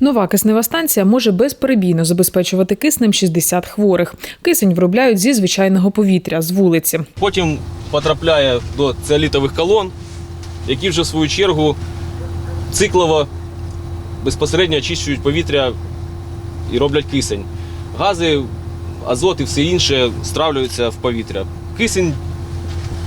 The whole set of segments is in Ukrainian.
Нова киснева станція може безперебійно забезпечувати киснем 60 хворих. Кисень виробляють зі звичайного повітря з вулиці. Потім потрапляє до циолітових колон, які вже в свою чергу циклово безпосередньо очищують повітря і роблять кисень. Гази, азот і все інше стравлюються в повітря. Кисень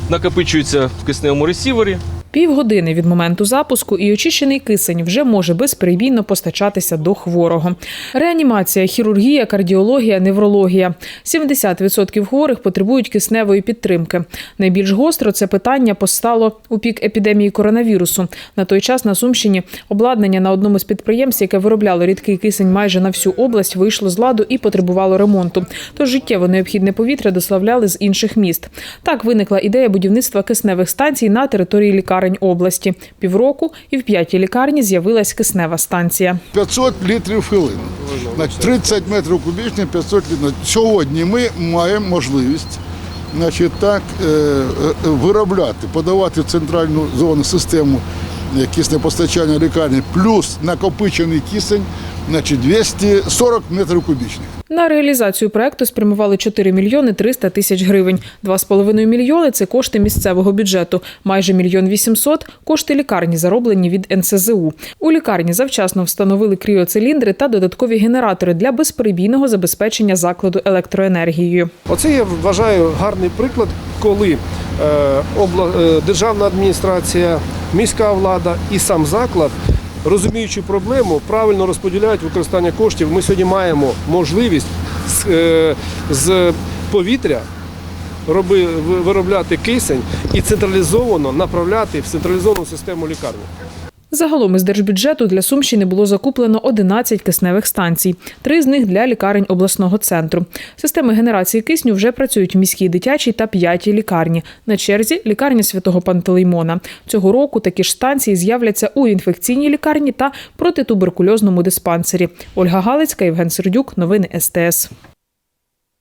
накопичується в кисневому ресівері. Півгодини від моменту запуску і очищений кисень вже може безперебійно постачатися до хворого. Реанімація, хірургія, кардіологія, неврологія. 70% хворих потребують кисневої підтримки. Найбільш гостро це питання постало у пік епідемії коронавірусу. На той час на Сумщині обладнання на одному з підприємств, яке виробляло рідкий кисень майже на всю область, вийшло з ладу і потребувало ремонту. Тож життєво необхідне повітря дославляли з інших міст. Так виникла ідея будівництва кисневих станцій на території лікарень області. Півроку і в п'ятій лікарні з'явилась киснева станція. 500 літрів хвилин. хвилину. Значить, 30 метрів кубічних, 500 літрів. Сьогодні ми маємо можливість значить, так, е, е, виробляти, подавати в центральну зону систему е, киснепостачання лікарні, плюс накопичений кисень, значить, 240 метрів кубічних. На реалізацію проекту спрямували 4 мільйони 300 тисяч гривень. 2,5 мільйони – це кошти місцевого бюджету. Майже мільйон 800 – кошти лікарні, зароблені від НСЗУ. У лікарні завчасно встановили кріоциліндри та додаткові генератори для безперебійного забезпечення закладу електроенергією. Оце я вважаю гарний приклад, коли е, обла... е, державна адміністрація, міська влада і сам заклад, розуміючи проблему, правильно розподіляють використання коштів. Ми сьогодні маємо можливість з, е, з повітря виробляти кисень і централізовано направляти в централізовану систему лікарні. Загалом із держбюджету для Сумщини було закуплено 11 кисневих станцій, три з них для лікарень обласного центру. Системи генерації кисню вже працюють в міській дитячій та п'ятій лікарні. На черзі лікарня святого Пантелеймона. Цього року такі ж станції з'являться у інфекційній лікарні та протитуберкульозному диспансері. Ольга Галицька, Євген Сердюк. Новини СТС.